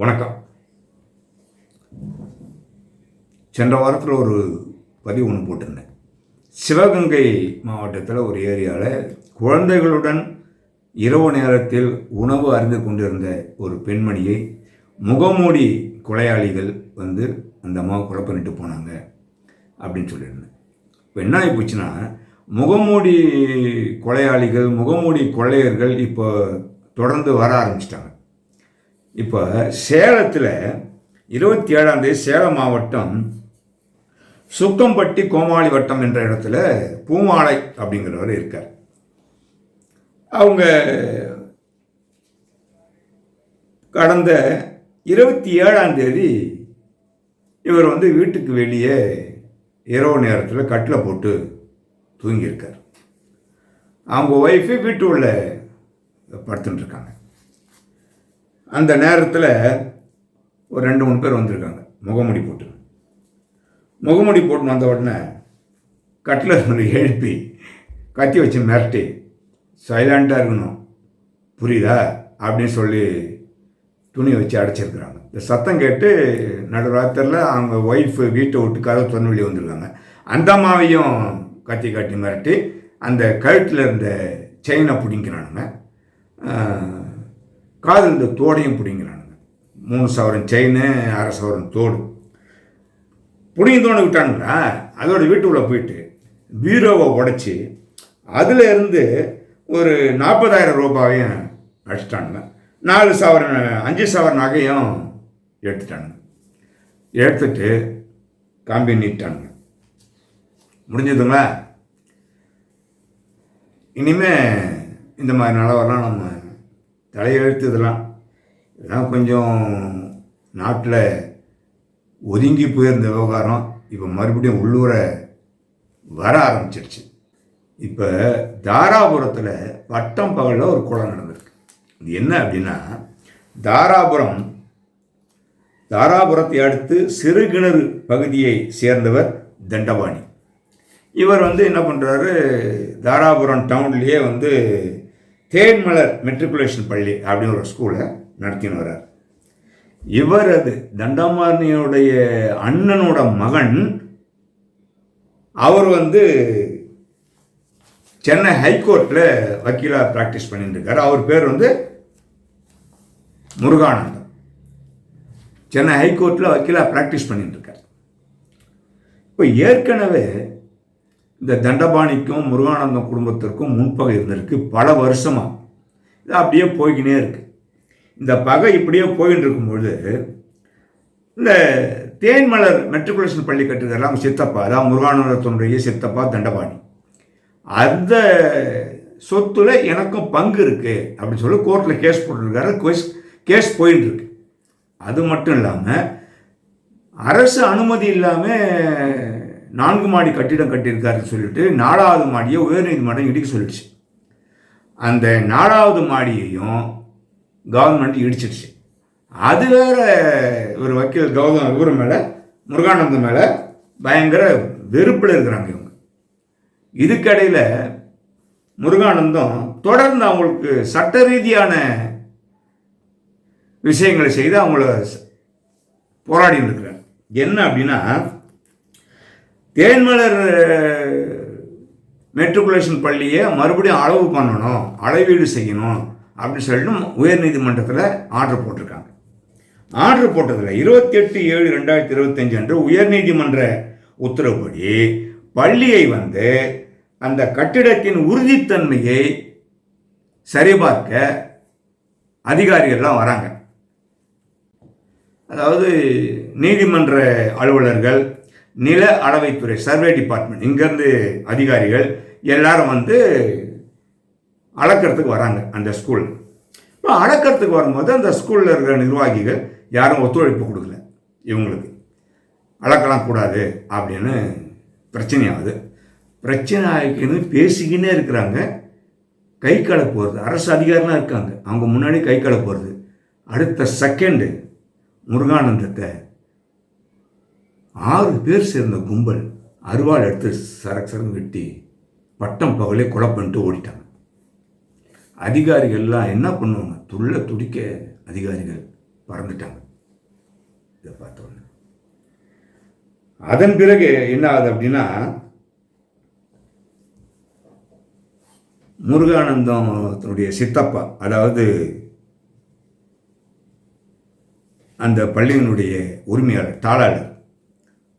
வணக்கம். சென்ற வாரத்தில் ஒரு பதிவு ஒன்று போட்டிருந்தேன். சிவகங்கை மாவட்டத்தில் ஒரு ஏரியாவில் குழந்தைகளுடன் இரவு நேரத்தில் உணவு அருந்து கொண்டிருந்த ஒரு பெண்மணியை முகமூடி கொலையாளிகள் வந்து அந்த அம்மாவை கொலை பண்ணிட்டு போனாங்க அப்படின்னு சொல்லியிருந்தேன். இப்போ என்ன ஆகிப்போச்சுன்னா முகமூடி கொலையாளிகள் முகமூடி கொள்ளையர்கள் இப்போ தொடர்ந்து வர ஆரம்பிச்சிட்டாங்க. இப்போ சேலத்தில் இருபத்தி ஏழாம் தேதி சேலம் மாவட்டம் சுக்கம்பட்டி கோமாளி வட்டம் என்ற இடத்துல பூமாலை அப்படிங்கிறவர் இருக்கார். அவங்க கடந்த இருபத்தி ஏழாம் தேதி இவர் வந்து வீட்டுக்கு வெளியே இரவு நேரத்தில் கட்டில் போட்டு தூங்கியிருக்கார். அவங்க ஒய்ஃபு வீட்டு உள்ள படுத்துட்டுருக்காங்க அந்த நேரத்தில் ஒரு ரெண்டு மூணு பேர் வந்திருக்காங்க. முகமுடி போட்டு. முகமுடி போட்டு வந்த உடனே கட்லர் எழுப்பி கத்தி வச்சு மிரட்டி சைலண்ட்டாக இருக்கணும். புரியுதா? அப்படின்னு சொல்லி துணி வச்சு அடைச்சிருக்கிறாங்க. இந்த சத்தம் கேட்டு நடுராத்திரில் அவங்க ஒய்ஃபு வீட்டை விட்டு கதவு திறந்து வெளியே வந்திருக்காங்க. அந்த அம்மாவையும் கத்தி காட்டி மிரட்டி அந்த கழுத்தில் இருந்த செயினை பிடிங்கிறானுங்க காதில் இந்த தோடையும் பிடிங்கிறானுங்க மூணு சவரன் செயின் அரை சவரன் தோடு. புடிங்கி தோணு விட்டானுங்களா? அதோட வீட்டுக்குள்ளே போயிட்டு பீரோவை உடைச்சி அதில் இருந்து ஒரு நாற்பதாயிரம் ரூபாயும் அடிச்சிட்டானுங்க. நாலு சவரன் அஞ்சு சவரன் நகையும் எடுத்துட்டானுங்க. எடுத்துட்டு காம்பி நீட்டானுங்க முடிஞ்சதுங்களா? இனிமே இந்த மாதிரி நிலவரெல்லாம் நம்ம தலையெழுத்து இதெல்லாம். இதெல்லாம் கொஞ்சம் நாட்டில் ஒதுங்கி போயிருந்த விவகாரம் இப்போ மறுபடியும் உள்ளூரை வர ஆரம்பிச்சிருச்சு. இப்போ தாராபுரத்தில் வட்டம் பகலில் ஒரு குளம் நடந்திருக்கு. இது என்ன அப்படின்னா தாராபுரம் தாராபுரத்தை அடுத்து சிறுகிணறு பகுதியை சேர்ந்தவர் தண்டபாணி. இவர் வந்து என்ன பண்ணுறாரு தாராபுரம் டவுன்லேயே வந்து தேன்மலர் மெட்ரிகுலேஷன் பள்ளி அப்படின்னு ஒரு ஸ்கூலை நடத்தின்னு வர்றார். இவர் அது தண்டமாரணியுடைய அண்ணனோட மகன் அவர் வந்து சென்னை ஹைகோர்ட்டில் வக்கீலாக ப்ராக்டிஸ் பண்ணிட்டு இருக்கார். அவர் பேர் வந்து முருகானந்தம். சென்னை ஹைகோர்ட்டில் வக்கீலாக ப்ராக்டிஸ் பண்ணிட்டு இருக்கார். இப்போ ஏற்கனவே இந்த தண்டபாணிக்கும் முருகானந்தம் குடும்பத்திற்கும் முன்பகை இருந்திருக்கு. பல வருஷமாக இது அப்படியே போய்கினே இருக்கு. இந்த பகை இப்படியே போயின்னு இருக்கும்பொழுது இந்த தேன்மலர் மெட்ரிகுலேஷன் பள்ளி கட்டுறதெல்லாம் அவங்க சித்தப்பா அதான் முருகானந்தத்தினுடைய சித்தப்பா தண்டபாணி. அந்த சொத்துல எனக்கும் பங்கு இருக்கு அப்படின்னு சொல்லி கோர்ட்டில் கேஸ் போட்டிருக்காரு. கேஸ் கேஸ் போயின்னு இருக்கு. அது மட்டும் இல்லாமல் அரசு அனுமதி இல்லாமல் நான்கு மாடி கட்டிடம் கட்டியிருக்காருன்னு சொல்லிட்டு நாலாவது மாடியை உயர்நீதிமன்றம் இடிக்க சொல்லிடுச்சு. அந்த நாலாவது மாடியையும் கவர்மெண்ட் இடிச்சிடுச்சு. அது வேற ஒரு வக்கீல் கௌதம் இவர் மேலே முருகானந்தம் மேலே பயங்கர வெறுப்பில் இருக்கிறாங்க இவங்க. இதுக்கடையில் முருகானந்தம் தொடர்ந்து அவங்களுக்கு சட்ட ரீதியான விஷயங்களை செய்து அவங்கள போராடி இருக்கிறார். என்ன அப்படின்னா தேன்மலர் மெட்ரிகுலேஷன் பள்ளியை மறுபடியும் அளவு பண்ணணும் அளவீடு செய்யணும் அப்படின்னு சொல்லிட்டு உயர்நீதிமன்றத்தில் ஆர்டர் போட்டிருக்காங்க. ஆர்டர் போட்டதில் இருபத்தி எட்டு ஏழு ரெண்டாயிரத்தி இருபத்தஞ்சு அன்று உயர்நீதிமன்ற உத்தரவுப்படி பள்ளியை வந்து அந்த கட்டிடத்தின் உறுதித்தன்மையை சரிபார்க்க அதிகாரிகள்லாம் வராங்க. அதாவது நீதிமன்ற அலுவலர்கள் நில அளவைத்துறை சர்வே டிபார்ட்மெண்ட் இங்கேருந்து அதிகாரிகள் எல்லாரும் வந்து அளக்கிறதுக்கு வராங்க அந்த ஸ்கூல் இப்போ அளக்கிறதுக்கு வரும்போது அந்த ஸ்கூலில் இருக்கிற நிர்வாகிகள் யாரும் ஒத்துழைப்பு கொடுக்கல. இவங்களுக்கு அளக்கலாம் கூடாது அப்படின்னு பிரச்சனையாகுது. பிரச்சனை ஆகிக்கின்னு பேசிக்கின்னே இருக்கிறாங்க. கை கலப்பு போகிறது அரசு அதிகாரிலாம் இருக்காங்க. அவங்க முன்னாடி கை கலப்பு போகிறது அடுத்த செகண்டு முருகானந்தத்தை ஆறு பேர் சேர்ந்த கும்பல் அருவாள் எடுத்து சரக்கு சரக்கு வெட்டி பட்டம் பகலே கொலை பண்ணிட்டு ஓடிட்டாங்க. அதிகாரிகள்லாம் என்ன பண்ணுவாங்க? துள்ள துடிக்க அதிகாரிகள் பறந்துட்டாங்க. இதை பார்த்தோன்னு அதன் பிறகு என்ன ஆகுது அப்படின்னா முருகானந்தத்தினுடைய சித்தப்பா அதாவது அந்த பள்ளியினுடைய உரிமையாளர் தாளாளர்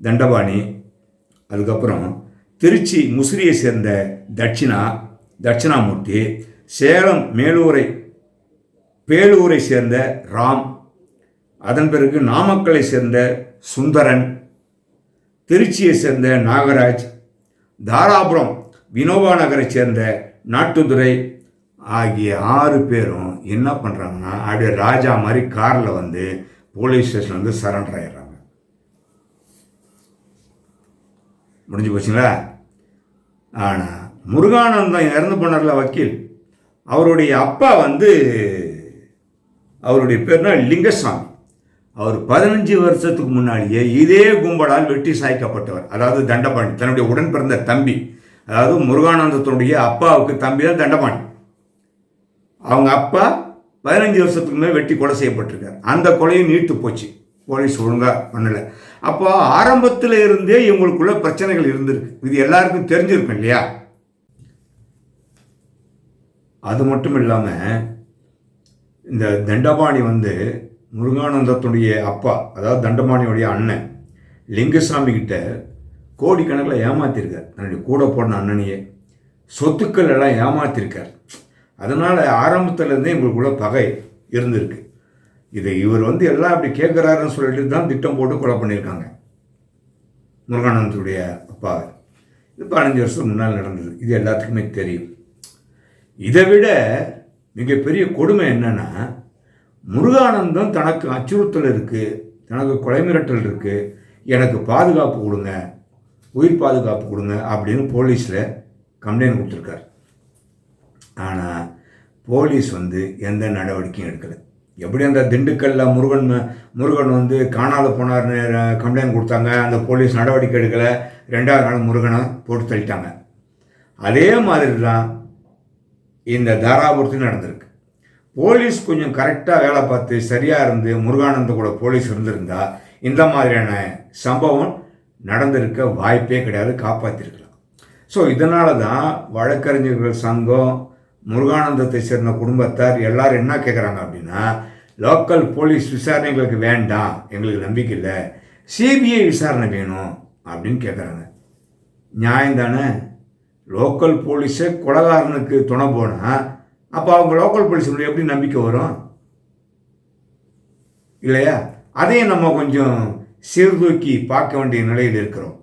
தண்டபாணி அதுக்கப்புறம் திருச்சி முசிறியை சேர்ந்த தட்சிணா தட்சிணாமூர்த்தி சேலம் மேலூரை பேலூரை சேர்ந்த ராம் அதன் பிறகு நாமக்கலை சேர்ந்த சுந்தரன் திருச்சியை சேர்ந்த நாகராஜ் தாராபுரம் வினோபா நகரை சேர்ந்த நாட்டுதுரை ஆகிய ஆறு பேரும் என்ன பண்ணுறாங்கன்னா அப்படியே ராஜா மாதிரி காரில் வந்து போலீஸ் ஸ்டேஷன் வந்து சரண்டர் ஆயிடுறாங்க. முடிஞ்சு போச்சுங்களா? ஆனால் முருகானந்தம் இறந்து போனார்ல வக்கீல். அவருடைய அப்பா வந்து அவருடைய பேர்னா லிங்கசாமி. அவர் பதினஞ்சு வருஷத்துக்கு முன்னாடியே இதே கும்பலால் வெட்டி சாய்க்கப்பட்டவர். அதாவது தண்டபாணி தன்னுடைய உடன் பிறந்த தம்பி. அதாவது முருகானந்தத்தினுடைய அப்பாவுக்கு தம்பி தான் தண்டபாணி. அவங்க அப்பா பதினஞ்சு வருஷத்துக்கு மேலே வெட்டி கொலை செய்யப்பட்டிருக்கார். அந்த கொலையும் நீட்டு போச்சு. போலீஸ் ஒழுங்காக பண்ணலை. அப்போ ஆரம்பத்தில் இருந்தே இவங்களுக்குள்ள பிரச்சனைகள் இருந்திருக்கு. இது எல்லாருக்கும் தெரிஞ்சிருக்கும் இல்லையா? அது மட்டும் இல்லாமல் இந்த தண்டபாணி வந்து முருகானந்தத்துடைய அப்பா அதாவது தண்டபாணியுடைய அண்ணன் லிங்கசாமி கிட்ட கோடிக்கணக்கில் ஏமாத்திருக்கார். தன்னுடைய கூட போன அண்ணனையே. சொத்துக்கள் எல்லாம் ஏமாத்திருக்கார். அதனால் ஆரம்பத்துலேருந்தே இவங்களுக்குள்ள பகை இருந்திருக்கு. இதை இவர் வந்து எல்லாம் அப்படி கேட்குறாருன்னு சொல்லிட்டு தான் திட்டம் போட்டு கொலை பண்ணியிருக்காங்க. முருகானந்தத்துடைய அப்பா. இது பதினஞ்சு வருஷம் முன்னால் நடந்தது. இது எல்லாத்துக்குமே தெரியும். இதை விட மிகப்பெரிய கொடுமை என்னன்னா முருகானந்தம் தனக்கு அச்சுறுத்தல் இருக்குது தனக்கு கொலை மிரட்டல் இருக்குது எனக்கு பாதுகாப்பு கொடுங்க உயிர் பாதுகாப்பு கொடுங்க அப்படின்னு போலீஸில் கம்ப்ளைண்ட் கொடுத்துருக்காரு. ஆனால் போலீஸ் வந்து எந்த நடவடிக்கையும் எடுக்கலை. எப்படி அந்த திண்டுக்கல்லில் முருகன் முருகன் வந்து காணாத போனார்னு கம்ப்ளைண்ட் கொடுத்தாங்க. அந்த போலீஸ் நடவடிக்கை எடுக்கலை. ரெண்டாவது நாள் முருகனை போட்டு தள்ளிட்டாங்க. அதே மாதிரி தான் இந்த தாராபுரத்தில் நடந்திருக்கு. போலீஸ் கொஞ்சம் கரெக்டாக வேலை பார்த்து சரியாக இருந்து முருகானந்த கூட போலீஸ் இருந்திருந்தா இந்த மாதிரியான சம்பவம் நடந்திருக்க வாய்ப்பே கிடையாது. காப்பாற்றிருக்கலாம் ஸோ இதனால தான் வழக்கறிஞர்கள் சங்கம் முருகானந்தத்தை சேர்ந்த குடும்பத்தார் எல்லாரும் என்ன கேட்குறாங்க அப்படின்னா லோக்கல் போலீஸ் விசாரணை எங்களுக்கு வேண்டாம் எங்களுக்கு நம்பிக்கை இல்லை சிபிஐ விசாரணை வேணும் அப்படின்னு கேட்குறாங்க நியாயம் தானே? லோக்கல் போலீஸே கொலகாரனுக்கு துணை போனால் அப்போ அவங்க லோக்கல் போலீஸ் எப்படி நம்பிக்கை வரும்? இல்லையா? அதையும் நம்ம கொஞ்சம் சீர்தூக்கி பார்க்க வேண்டிய நிலையில் இருக்கிறோம்.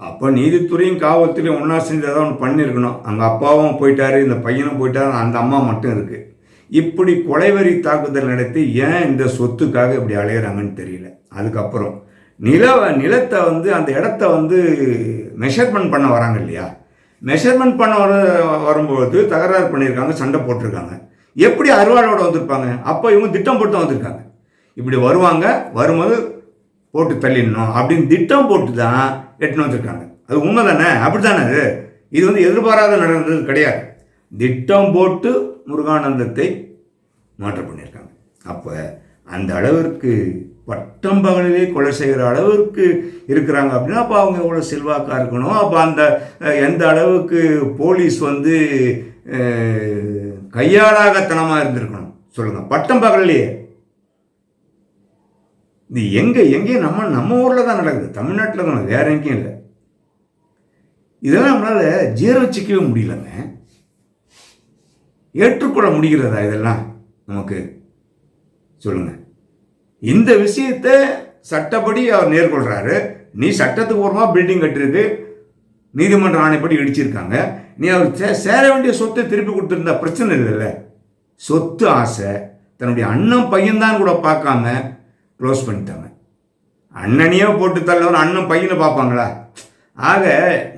அப்போ நீதித்துறையும் காவல்துறையும் ஒன்றா சேர்ந்து ஏதாவது ஒன்று பண்ணியிருக்கணும். அங்கே அப்பாவும் போயிட்டாரு இந்த பையனும் போயிட்டாரு அந்த அம்மா மட்டும் இருக்குது இப்படி கொலைவரி தாக்குதல் நடத்தி ஏன் இந்த சொத்துக்காக இப்படி அலையிறாங்கன்னு தெரியல. அதுக்கப்புறம் நில நிலத்தை வந்து அந்த இடத்த வந்து மெஷர்மெண்ட் பண்ண வராங்க இல்லையா? மெஷர்மெண்ட் பண்ண வர வரும்போது தகராறு பண்ணியிருக்காங்க சண்டை போட்டிருக்காங்க. எப்படி அறுவாளோட வந்திருப்பாங்க? அப்போ இவங்க திட்டம் போட்டு வந்திருக்காங்க. இப்படி வருவாங்க வரும்போது போட்டு தள்ளிடணும் அப்படின்னு திட்டம் போட்டு தான் எட்டுன்னு வந்திருக்காங்க. அது உண்மை தானே அப்படி தானே அது? இது வந்து எதிர்பாராத நடந்தது கிடையாது. திட்டம் போட்டு முருகானந்தத்தை மாற்ற பண்ணியிருக்காங்க. அப்போ அந்த அளவிற்கு பட்டம் பகலிலே கொலை செய்கிற அளவிற்கு இருக்கிறாங்க அப்படின்னா அப்போ அவங்க எவ்வளோ செல்வாக்காக இருக்கணும்? அப்போ அந்த எந்த அளவுக்கு போலீஸ் வந்து கையாளாகத்தனமாக இருந்திருக்கணும்? சொல்லுங்கள் பட்டம் பகலிலேயே. இது எங்கே எங்கேயும் நம்ம நம்ம ஊரில் தான் நடக்குது. தமிழ்நாட்டில் தான் வேற எங்கேயும் இல்லை. இதெல்லாம் நம்மளால் ஜீர முடியலங்க. ஏற்றுக்கொள்ள முடிகிறதா இதெல்லாம் நமக்கு சொல்லுங்க. இந்த விஷயத்தை சட்டப்படி அவர் நேர்கொள்கிறாரு நீ சட்டத்துக்கு பூர்வமாக பில்டிங் கட்டிருக்கு நீதிமன்ற ஆணைப்படி இடிச்சிருக்காங்க. நீ அவர் சேர வேண்டிய சொத்தை திருப்பி கொடுத்துருந்தா பிரச்சனை இல்லைல்ல. சொத்து ஆசை. தன்னுடைய அண்ணன் பையன்தான் கூட பார்க்காம க்ளோஸ் பண்ணிட்டாங்க. அண்ணனையே போட்டு தள்ளவன் அண்ணன் பையனை பார்ப்பாங்களா? ஆக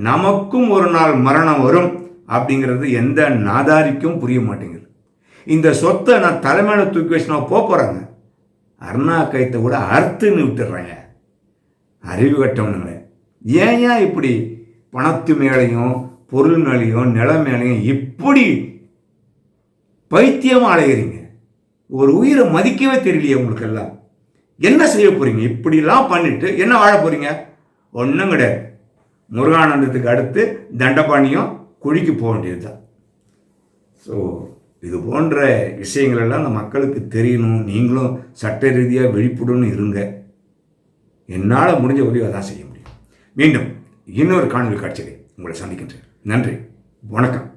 நமக்கும் ஒரு நாள் மரணம் வரும். அப்படிங்கிறது எந்த நாதாரிக்கும் புரிய மாட்டேங்குது. இந்த சொத்தை நான் தலைமையில தூக்கி வச்சு நான் போகிறேங்க அருணா கைத்தை கூட அறுத்துன்னு விட்டுடுறேங்க. அறிவு கட்டவனுங்களே. ஏன் ஏன் இப்படி பணத்து மேலேயும் பொருள் மேலேயும் நில மேலேயும் இப்படி பைத்தியமாக அலைகிறீங்க ஒரு உயிரை மதிக்கவே தெரியலையே உங்களுக்கு எல்லாம். என்ன செய்ய போகிறீங்க இப்படிலாம் பண்ணிட்டு என்ன வாழ போகிறீங்க ஒன்றும் கிடையாது. முருகானந்தத்துக்கு அடுத்து தண்டபாணியும் குழிக்கு போக வேண்டியதுதான் ஸோ இது போன்ற விஷயங்களெல்லாம் அந்த மக்களுக்கு தெரியணும். நீங்களும் சட்ட ரீதியாக விழிப்புடன் இருங்க. என்னால் முடிஞ்ச உதவி அதான் செய்ய முடியும். மீண்டும் இன்னொரு காணொலி காட்சியை உங்களை சந்திக்கின்றேன். நன்றி. வணக்கம்.